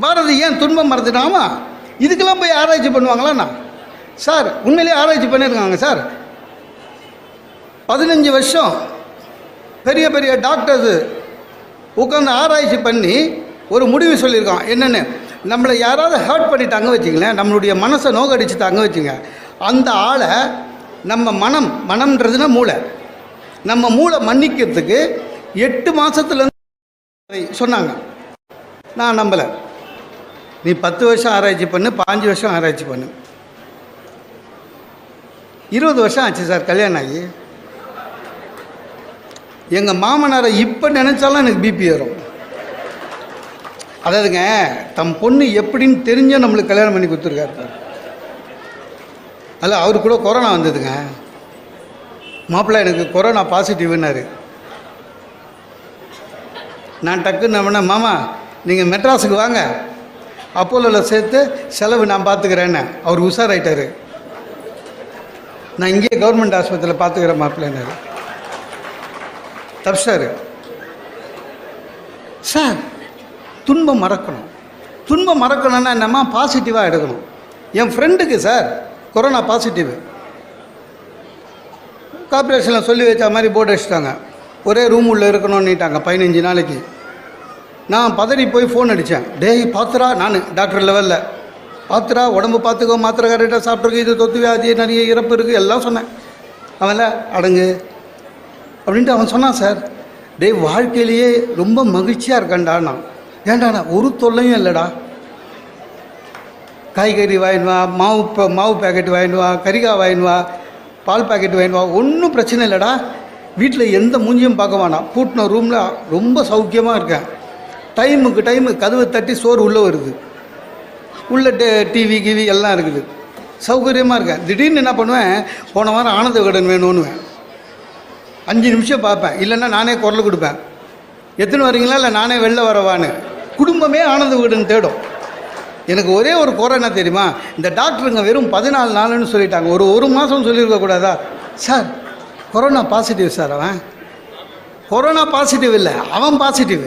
பாரதி ஏன் துன்பம் மறந்துட்டாமா இதுக்கெல்லாம் போய் ஆராய்ச்சி பண்ணுவாங்களாண்ணா? சார் உண்மையிலேயே ஆராய்ச்சி பண்ணியிருக்காங்க சார். பதினஞ்சு வருஷம் பெரிய பெரிய டாக்டர்ஸு உட்காந்து ஆராய்ச்சி பண்ணி ஒரு முடிவு சொல்லியிருக்கான். என்னென்னு நம்மளை யாராவது ஹர்ட் பண்ணிட்டாங்க வச்சிங்களேன் நம்மளுடைய மனசை நோகடிச்சுட்டாங்க வச்சுங்க. அந்த ஆளை நம்ம மனம் மனம்ன்றதுன்னா மூளை. நம்ம மூளை மன்னிக்கிறதுக்கு எட்டு மாதத்துலேருந்து சொன்னாங்க. நான் நம்பலை. நீ பத்து வருஷம் ஆராய்ச்சி பண்ணு பாஞ்சு வருஷம் ஆராய்ச்சி பண்ணு. இருபது வருஷம் ஆச்சு சார் கல்யாணம் ஆகி. எங்கள் மாமனாரை இப்போ நினச்சாலும் எனக்கு பிபி வரும். அதாவதுங்க தம் பொண்ணு எப்படின்னு தெரிஞ்சால் நம்மளுக்கு கல்யாணம் பண்ணி கொடுத்துருக்காரு பாரு. அல்ல அவரு கூட கொரோனா வந்ததுங்க. மாப்பிள்ளை எனக்கு கொரோனா பாசிட்டிவ்னாரு நான் டக்குன்னு என்ன மாமா நீங்கள் மெட்ராஸுக்கு வாங்க. அப்போலோவில் சேர்த்து செலவு நான் பார்த்துக்கிறேன்னு. அவர் உஷாராயிட்டார். நான் இங்கேயே கவர்மெண்ட் ஆஸ்பத்திரியில் பார்த்துக்கிறேன் மாப்பிள்ளைன்னாரு தப்சார் சார் துன்பம் மறக்கணும். துன்பம் மறக்கணும்னா என்னம்மா? பாசிட்டிவாக எடுக்கணும். என் ஃப்ரெண்டுக்கு சார் கொரோனா பாசிட்டிவ் கார்பரேஷனில் சொல்லி வச்ச மாதிரி போர்டு அடிச்சிட்டாங்க ஒரே ரூம் உள்ளே இருக்கணும்னுட்டாங்க பதினஞ்சு நாளைக்கு. நான் பதறி போய் ஃபோன் அடித்தேன் டேய் பாத்துரா நான் டாக்டர் லெவலில் பாத்துரா உடம்பு பார்த்துக்கோ மாத்திரை கரெக்டாக சாப்பிட்ருக்கு இது தொத்து வியாதி நிறைய இறப்பு இருக்குது எல்லாம் சொன்னேன். அவன்ல அடங்கு. அப்படின்ட்டு அவன் சொன்னான் சார் டேய் வாழ்க்கையிலேயே ரொம்ப மகிழ்ச்சியாக இருக்கான்டா நான். ஏன்டாண்ணா ஒரு தொல்லையும் இல்லைடா. காய்கறி வாங்கிடுவா மாவு மாவு பேக்கெட் வாங்கிடுவா கறிக்காய் வாங்கிடுவா பால் பாக்கெட் வாங்கிடுவா ஒன்றும் பிரச்சனை இல்லைடா. வீட்டில் எந்த மூஞ்சியும் பார்க்க வேணாம். பூட்டின ரூமில் ரொம்ப சௌக்கியமாக இருக்கேன். டைமுக்கு டைமு கதவு தட்டி சோறு உள்ளே வருது. உள்ள டிவி கிவி எல்லாம் இருக்குது. சௌகரியமாக இருக்கேன் திடீர்னு என்ன பண்ணுவேன்? போன வாரம் ஆனந்த கடன் வேணும்னுவேன். அஞ்சு நிமிஷம் பார்ப்பேன். இல்லைன்னா நானே குரல் கொடுப்பேன். எத்தனை வரீங்களா? இல்லை நானே வெளில வரவான்னு. குடும்பமே ஆனந்த விகடன் தேடும். எனக்கு ஒரே ஒரு குறை என்ன தெரியுமா? இந்த டாக்டருங்க வெறும் பதினாலு நாளுன்னு சொல்லிட்டாங்க. ஒரு ஒரு மாதம் சொல்லியிருக்கக்கூடாதா சார் கொரோனா பாசிட்டிவ் சார் அவன். கொரோனா பாசிட்டிவ் இல்லை. அவன் பாசிட்டிவ்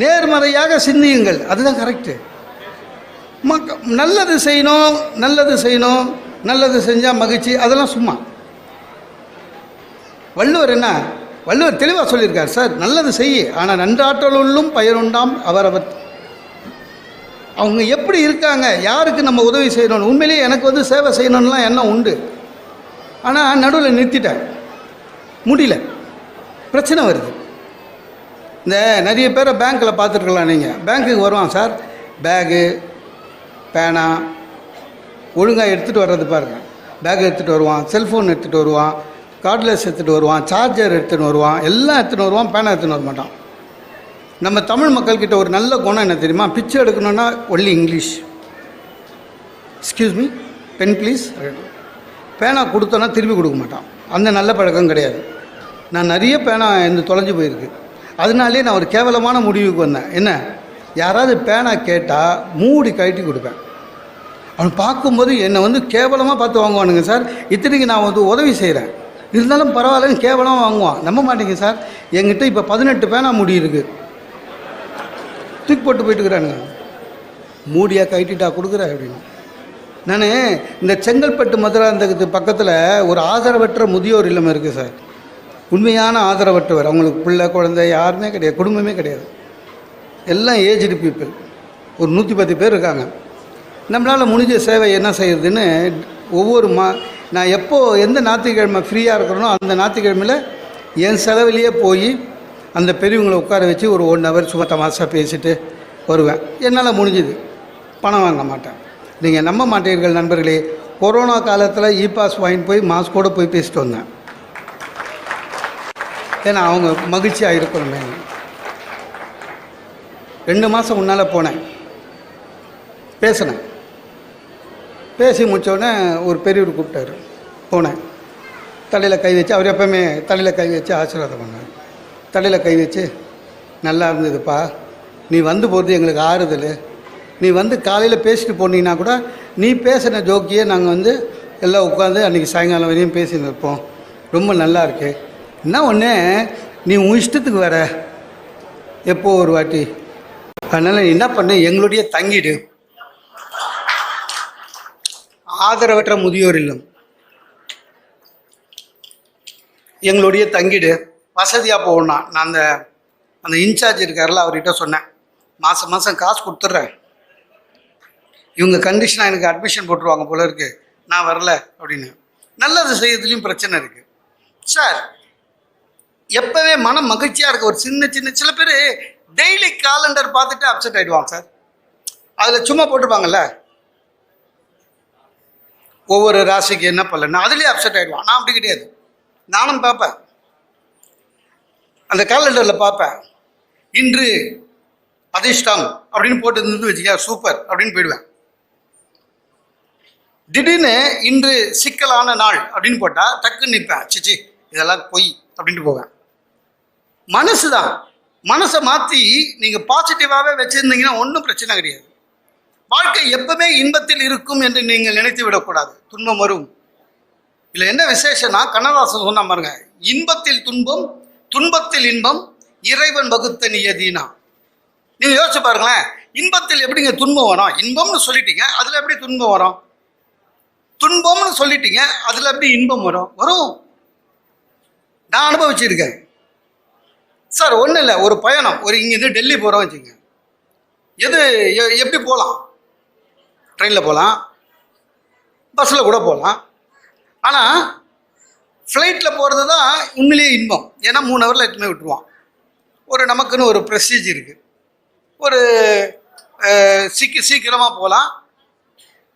நேர்மறையாக சிந்தியுங்கள். அதுதான் கரெக்டு மக்க நல்லது செய்யணும் நல்லது செய்யணும் நல்லது செஞ்சால் மகிழ்ச்சி அதெல்லாம் சும்மா. வள்ளுவர் என்ன வள்ளுவர் தெளிவாக சொல்லியிருக்கார் சார் நல்லது செய்ய ஆனால் நன்றாற்றலுள்ளும் பயனுண்டாம் அவரவர். அவங்க எப்படி இருக்காங்க யாருக்கு நம்ம உதவி செய்யணும் உண்மையிலேயே எனக்கு வந்து சேவை செய்யணும்லாம் எண்ணம் உண்டு. ஆனால் நடுவில் நிறுத்திட்டேன் முடியல. பிரச்சனை வருது. இந்த நிறைய பேரை பேங்க்கில் பார்த்துருக்கலாம் நீங்கள் பேங்க்குக்கு வருவான் சார் பேகு பேனா ஒழுங்காக எடுத்துகிட்டு வர்றது பாருங்க. பேக் எடுத்துகிட்டு வருவான் செல்ஃபோன் எடுத்துகிட்டு வருவான் கார்ட்லெஸ் எடுத்துகிட்டு வருவான் சார்ஜர் எடுத்துகிட்டு வருவான் எல்லாம் எடுத்துகிட்டு வருவான் பேனா எடுத்துகிட்டு வர மாட்டான். நம்ம தமிழ் மக்கள்கிட்ட ஒரு நல்ல குணம் என்ன தெரியுமா? பிச்சை எடுக்கணும்னா only English excuse me pen please பேனா கொடுத்தோன்னா திருப்பி கொடுக்க மாட்டான். அந்த நல்ல பழக்கம் கிடையாது. நான் நிறைய பேனா இந்த தொலைஞ்சு போயிருக்கு. அதனாலே நான் ஒரு கேவலமான முடிவுக்கு வந்தேன். என்ன? யாராவது பேனா கேட்டால் மூடி கழட்டி கொடுப்பேன். அவன் பார்க்கும்போது என்னை வந்து கேவலமாக பார்த்து வாங்குவானுங்க சார். இத்தனைக்கு நான் வந்து உதவி செய்கிறேன் இருந்தாலும் பரவாயில்லன்னு கேவலமாக வாங்குவான். நம்ப மாட்டேங்க சார். என்கிட்ட இப்போ பதினெட்டு பேனா முடி இருக்குது தூக்கி போட்டு போயிட்டுக்கிறானுங்க. மூடியாக கைட்டிட்டா கொடுக்குற அப்படின்னு. நான் இந்த செங்கல்பட்டு மதுராந்தகத்து பக்கத்தில் ஒரு ஆதரவற்ற முதியோர் இல்லம் இருக்குது சார். உண்மையான ஆதரவற்றவர். அவங்களுக்கு பிள்ளை குழந்தை யாருமே கிடையாது குடும்பமே கிடையாது. எல்லாம் ஏஜ்டு பீப்புள் ஒரு நூற்றி பத்து பேர் இருக்காங்க. நம்மளால் முடிஞ்ச சேவை என்ன செய்கிறதுன்னு ஒவ்வொரு மா நான் எப்போது எந்த ஞாயிற்றுக்கிழமை ஃப்ரீயாக இருக்கிறனோ அந்த ஞாயிற்றுக்கிழமையில் என் செலவிலேயே போய் அந்த பெரியவங்களை உட்கார வச்சு ஒரு ஒன் ஹவர் சும்மா தமாஷா பேசிட்டு வருவேன். என்னால் முடிஞ்சுது. பணம் வாங்க மாட்டேன். நீங்கள் நம்ப மாட்டீர்கள் நண்பர்களே. கொரோனா காலத்தில் இ பாஸ் வாங்கிட்டு போய் மாஸ்கோடு போய் பேசிட்டு வந்தேன். ஏன்னா அவங்க மகிழ்ச்சியாக இருக்கணுமே. ரெண்டு மாதம் முன்னால் போனேன். பேசினேன். பேசி முடித்தோடனே ஒரு பெரியவர் கூப்பிட்டாரு. போனேன். தலையில் கை வச்சு அவர் எப்பவுமே தலையில் கை வச்சு ஆசீர்வாதம் பண்ணார் தலையில் கை வச்சு நல்லா இருந்ததுப்பா. நீ வந்து போகிறது எங்களுக்கு ஆறுதல். நீ வந்து காலையில் பேசிட்டு போனீங்கன்னா கூட நீ பேசின ஜோக்கியே நாங்கள் வந்து எல்லாம் உட்காந்து அன்றைக்கி சாயங்காலம் வரையும் பேசின்னு நிற்போம் ரொம்ப நல்லா இருக்குது என்ன ஒன்று நீ உன் இஷ்டத்துக்கு வர. எப்போ ஒரு வாட்டி? அதனால் நீ என்ன பண்ண? எங்களுடைய தங்கிடு. ஆதரவற்ற முதியோர் இல்லம். எங்களுடைய தங்கிடு. வசதியாக போகணும் நான் அந்த அந்த இன்சார்ஜ் இருக்கார்ல அவர்கிட்ட சொன்னேன். மாதம் மாதம் காசு கொடுத்துட்றேன். இவங்க கண்டிஷனாக எனக்கு அட்மிஷன் போட்டுருவாங்க போல இருக்கு. நான் வரல அப்படின்னு. நல்லது செய்யறதுலையும் பிரச்சனை இருக்குது சார் எப்போவே மனம் மகிழ்ச்சியாக இருக்க ஒரு சின்ன சின்ன சில பேர் டெய்லி காலண்டர் பார்த்துட்டு அப்செட் ஆகிடுவாங்க சார். அதில் சும்மா போட்டிருப்பாங்கல்ல? ஒவ்வொரு ராசிக்கு என்ன பலன் அதுலேயே அப்செட் ஆகிடுவான் நான் அப்படி கிடையாது. நானும் பார்ப்பேன். அந்த காலண்டரில் பார்ப்பேன். இன்று அதிர்ஷ்டம் அப்படின்னு போட்டு இருந்து வச்சுக்க சூப்பர் அப்படின்னு போயிடுவேன். திடீர்னு இன்று சிக்கலான நாள் அப்படின்னு போட்டால் டக்குன்னு நிற்பேன் சிச்சி இதெல்லாம் பொய் அப்படின்ட்டு போவேன். மனசு தான் மனசை மாற்றி நீங்கள் பாசிட்டிவாகவே வச்சுருந்தீங்கன்னா ஒன்றும் பிரச்சனை கிடையாது. வாழ்க்கை எப்பவுமே இன்பத்தில் இருக்கும் என்று நீங்கள் நினைத்து விடக்கூடாது. துன்பம் வரும். இதில் என்ன விசேஷம்னா கண்ணதாசன் சொன்ன பாருங்க இன்பத்தில் துன்பம் துன்பத்தில் இன்பம் இறைவன் வகுத்த நியதினா. நீங்கள் யோசிச்சு பாருங்களேன் இன்பத்தில் எப்படிங்க துன்பம் வரும்? இன்பம்னு சொல்லிட்டீங்க அதில் எப்படி துன்பம் வரும்? துன்பம்னு சொல்லிட்டீங்க அதில் எப்படி இன்பம் வரும்? வரும். நான் அனுபவிச்சிருக்கேன். சார் ஒன்றும் இல்லை. ஒரு பயணம். ஒரு இங்கேருந்து டெல்லி போகிறோம் வச்சுங்க. எது எ- எப்படி போகலாம் ட்ரெயினில் போகலாம் பஸ்ஸில் கூட போகலாம் ஆனால் ஃப்ளைட்டில் போகிறது தான் உண்மையிலேயே இன்பம். ஏன்னா மூணு ஹவரில் எட்டுமே விட்டுருவான். ஒரு நமக்குன்னு ஒரு ப்ரெஸ்டீஜ் இருக்குது ஒரு சீக்க சீக்கிரமாக போகலாம்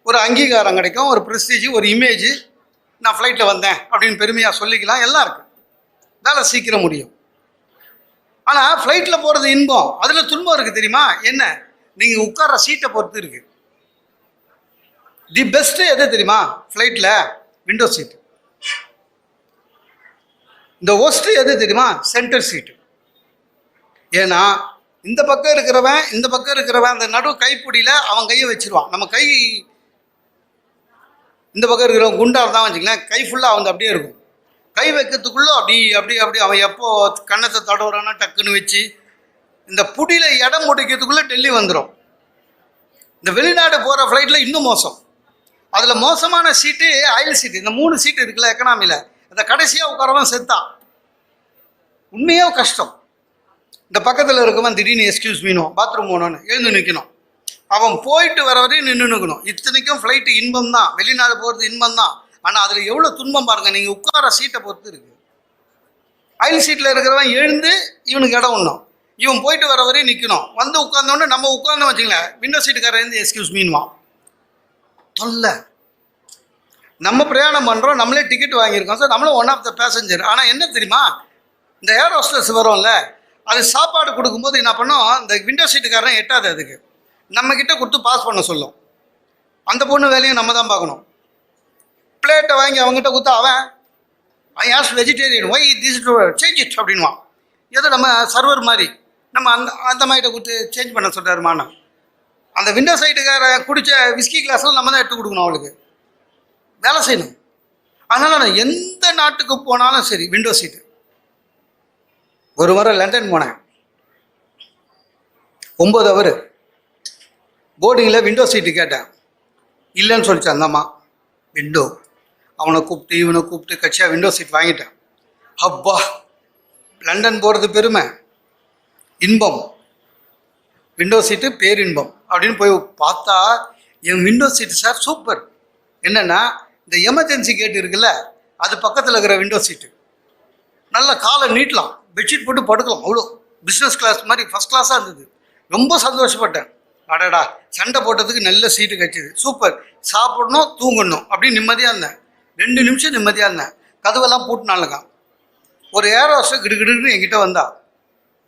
ஒரு அங்கீகாரம் கிடைக்கும். ஒரு ப்ரெஸ்டீஜ் ஒரு இமேஜ் நான் ஃப்ளைட்டில் வந்தேன் அப்படின்னு பெருமையாக சொல்லிக்கலாம். எல்லாம் இருக்குது வேலை சீக்கிரம் முடியும். ஆனால் ஃப்ளைட்டில் போகிறது இன்பம். அதில் துன்பம் இருக்குது தெரியுமா? என்ன? நீங்கள் உட்கார்ற சீட்டை பொறுத்து இருக்கு. தி பெஸ்ட்டு எது தெரியுமா? ஃப்ளைட்டில் விண்டோ சீட்டு இந்த ஒஸ்ட்டு எது தெரியுமா? சென்டர் சீட்டு ஏன்னா இந்த பக்கம் இருக்கிறவன் இந்த பக்கம் இருக்கிறவன் அந்த நடு கைப்பிடியில் அவன் கையை வச்சிருவான். நம்ம கை இந்த பக்கம் இருக்கிறவன் குண்டாக இருந்தால் வச்சுக்கலாம் கை ஃபுல்லாக வந்து அப்படியே இருக்கும். கை வைக்கிறதுக்குள்ளே அப்படி அப்படி அப்படி அவன் எப்போ கன்னத்தை தடவுறானா டக்குன்னு வச்சு இந்த புடியில் இடம் முடிக்கிறதுக்குள்ளே டெல்லி வந்துடும் இந்த வெளிநாடு போகிற ஃப்ளைட்டில் இன்னும் மோசம். அதில் மோசமான சீட்டு அயல் சீட்டு இந்த மூணு சீட்டு இருக்குல்ல எக்கனாமியில் அந்த கடைசியாக உட்காரவன் செத்தான் உண்மையாக கஷ்டம். இந்த பக்கத்தில் இருக்கவன் திடீர்னு எக்ஸ்கியூஸ் மீனும் பாத்ரூம் போகணும்னு. எழுந்து நிற்கணும் அவன் போயிட்டு வர வரையும் நின்று நிற்கணும் இத்தனைக்கும் ஃப்ளைட்டு இன்பம் தான் வெளிநாடு போகிறது இன்பம் தான் ஆனால் அதில் எவ்வளோ துன்பம் பாருங்கள் நீங்கள் உட்கார சீட்டை பொறுத்து இருக்கு. அயல் சீட்டில் இருக்கிறவன் எழுந்து இவனுக்கு இடம் ஒன்றும் இவன் போயிட்டு வர வரையும் நிற்கணும் வந்து உட்காந்தோடனே நம்ம உட்காந்தோம் வச்சுங்களேன் விண்டோ சீட்டுக்காரர் இருந்து எக்ஸ்கியூஸ் மீன்வான் தொல்லை. நம்ம பிரயாணம் பண்ணுறோம் நம்மளே டிக்கெட் வாங்கியிருக்கோம். சார் நம்மளும் ஒன் ஆஃப் த பேசஞ்சர் ஆனால் என்ன தெரியுமா? இந்த ஏர் ஹோஸ்டர்ஸ் வரும்ல அது சாப்பாடு கொடுக்கும்போது என்ன பண்ணோம்? இந்த விண்டோ சீட்டுக்காரன் எட்டாது அதுக்கு. நம்மக்கிட்ட கொடுத்து பாஸ் பண்ண சொல்லும். அந்த பொண்ணு வேலையும் நம்ம தான் பார்க்கணும். பிளேட்டை வாங்கி அவங்ககிட்ட கொடுத்தா அவன் I as vegetarian why this change it அப்படின்வான் ஏதோ நம்ம சர்வர் மாதிரி. நம்ம அந்த அந்த மாதிரிட்ட கொடுத்து சேஞ்ச் பண்ண சொல்கிறாரு அந்த விண்டோ சைட்டுக்கார குடித்த விஸ்கி கிளாஸ்லாம் நம்ம தான் எடுத்து கொடுக்கணும் அவளுக்கு. வேலை செய்யணும். அதனால் நான் எந்த நாட்டுக்கு போனாலும் சரி விண்டோ சீட்டு ஒரு முறை லண்டன் போனேன். ஒம்பது அவர் போர்டிங்கில் விண்டோ சீட்டு கேட்டேன். இல்லைன்னு சொல்லிச்சு அந்தம்மா விண்டோ அவனை கூப்பிட்டு இவனை கூப்பிட்டு கட்சியாக விண்டோ சீட் வாங்கிட்டேன். அப்பா லண்டன் போகிறது பெருமை. இன்பம். விண்டோ சீட்டு பேரின்பம். அப்படின்னு போய் பார்த்தா என் விண்டோ சீட்டு சார் சூப்பர் என்னென்னா இந்த எமர்ஜென்சி கேட் இருக்குல்ல அது பக்கத்தில் இருக்கிற விண்டோ சீட்டு நல்லா காலை நீட்டலாம். பெட்ஷீட் போட்டு படுக்கலாம். அவ்வளோ. பிஸ்னஸ் கிளாஸ் மாதிரி ஃபஸ்ட் கிளாஸாக இருந்தது. ரொம்ப சந்தோஷப்பட்டேன். அடடா சண்டை போட்டதுக்கு நல்ல சீட்டு கிடச்சிது. சூப்பர் சாப்பிடணும் தூங்கணும். அப்படின்னு நிம்மதியாக இருந்தேன். ரெண்டு நிமிஷம் நிம்மதியாக இருந்தேன். கதவெல்லாம் பூட்டினாலுங்க ஒரு ஏர் ஹோஸ்டர் கிடுகிடுன்னு என்கிட்ட வந்தா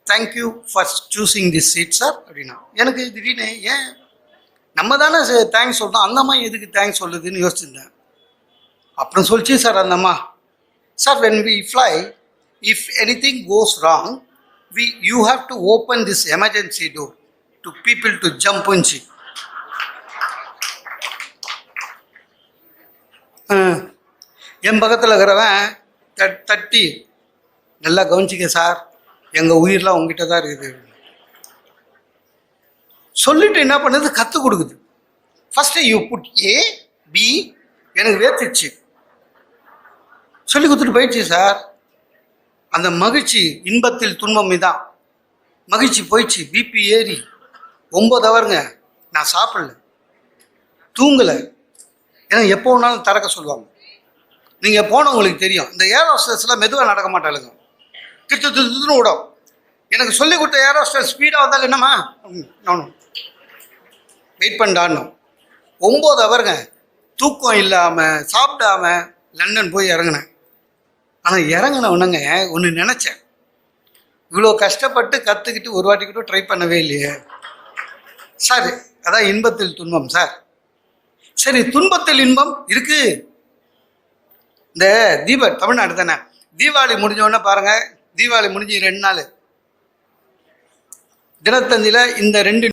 thank you for choosing this seat sir அப்படின்னா எனக்கு திடீர்னு ஏன்? நம்ம தானே தேங்க்ஸ் சொல்கிறோம் அந்த அம்மா எதுக்கு தேங்க்ஸ் சொல்லுதுன்னு யோசிச்சிருந்தேன். அப்புறம் சொல்லிச்சு சார் அந்த அம்மா sir when we fly if anything goes wrong we you have to open this emergency door to people to jump என் பக்கத்தில் இருக்கிறவன் தட் தட்டி நல்லா கவனிச்சிக்க சார். எங்கள் உயிரெலாம் உங்ககிட்ட தான் இருக்குது. சொல்லிட்டு என்ன பண்ணுது? கற்றுக் கொடுக்குது. First you put A B எனக்கு வேர்த்துச்சு. சொல்லி கொடுத்துட்டு போயிடுச்சு சார். அந்த மகிழ்ச்சி இன்பத்தில் துன்பம் இதான். மகிழ்ச்சி போயிடுச்சு. பிபி ஏறி ஒம்பது ஹவருங்க நான் சாப்பிடல. தூங்கலை. ஏன்னா எப்போ வேணாலும் திறக்க சொல்லுவாங்க. நீங்கள் போனவங்களுக்கு தெரியும். இந்த ஏர் ஹோஸ்டர்ஸ்லாம் மெதுவாக நடக்க மாட்டாளுங்க. திட்டு திட்டுன்னு விடும் எனக்கு சொல்லி கொடுத்த ஏர் ஹோஸ்டர் ஸ்பீடாக வந்தாலும் என்னம்மா? நானும். வெயிட் பண்ணான்னு ஒம்பது அவருங்க தூக்கம் இல்லாமல் சாப்பிடாம லண்டன் போய் இறங்கினேன். ஆனால் இறங்கினவனுங்க ஒன்று நினச்சேன். இவ்வளோ கஷ்டப்பட்டு கற்றுக்கிட்டு ஒரு வாட்டி கூட ட்ரை பண்ணவே இல்லையே. சார் அதான் இன்பத்தில் துன்பம் சார். சரி துன்பத்தில் இன்பம் இருக்குது இந்த தீப தமிழ்நாடு தானே? தீபாவளி முடிஞ்ச உடனே பாருங்க. தீபாவளி முடிஞ்சு ரெண்டு நாள். தினத்தந்தியில் இந்த ரெண்டு